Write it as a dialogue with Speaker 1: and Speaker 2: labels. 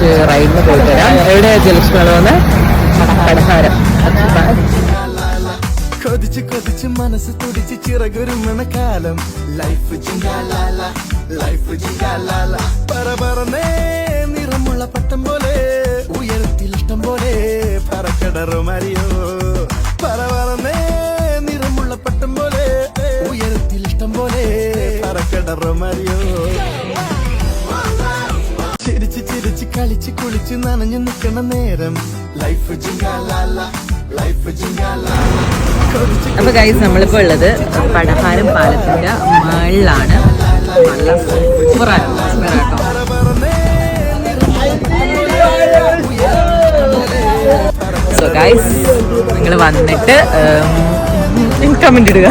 Speaker 1: കുറച്ച് റൈഡിന് പോയിട്ട് വരാം എവിടെ ജലക്ഷണ വന്ന്? കടഹാരം
Speaker 2: കൊതിച്ച് കൊതിച്ച് മനസ്സ് തുടിച്ച് ചിറകൊരുമണ കാലം. ലൈഫ് ജിങ്കാലാല ലൈഫ് ജിങ്കാലാല. പറ പറന്നേ നിറമുള്ള പട്ടം പോലെ ഉയരത്തിൽ ഇഷ്ടം പോലെ പറക്കടറോ മറിയോ പറ പറന്നേ നിറമുള്ള പട്ടം പോലെ ഉയരത്തിൽ ഇഷ്ടം പോലെ പറക്കടറോ മറിയോ ചിരിച്ച് ചിരിച്ച് കളിച്ച് കുളിച്ച് നനഞ്ഞു നിൽക്കണ നേരം. ലൈഫ് ലൈഫ്
Speaker 1: അപ്പൊ ഗൈസ് നമ്മളിപ്പോ ഉള്ളത് പടഹാരം പാലത്തിന്റെ മുകളിലാണ്. നല്ല സൂപ്പറാണ് സോ ഗൈസ് നിങ്ങൾ വന്നിട്ട് കമന്റ് ഇടുക.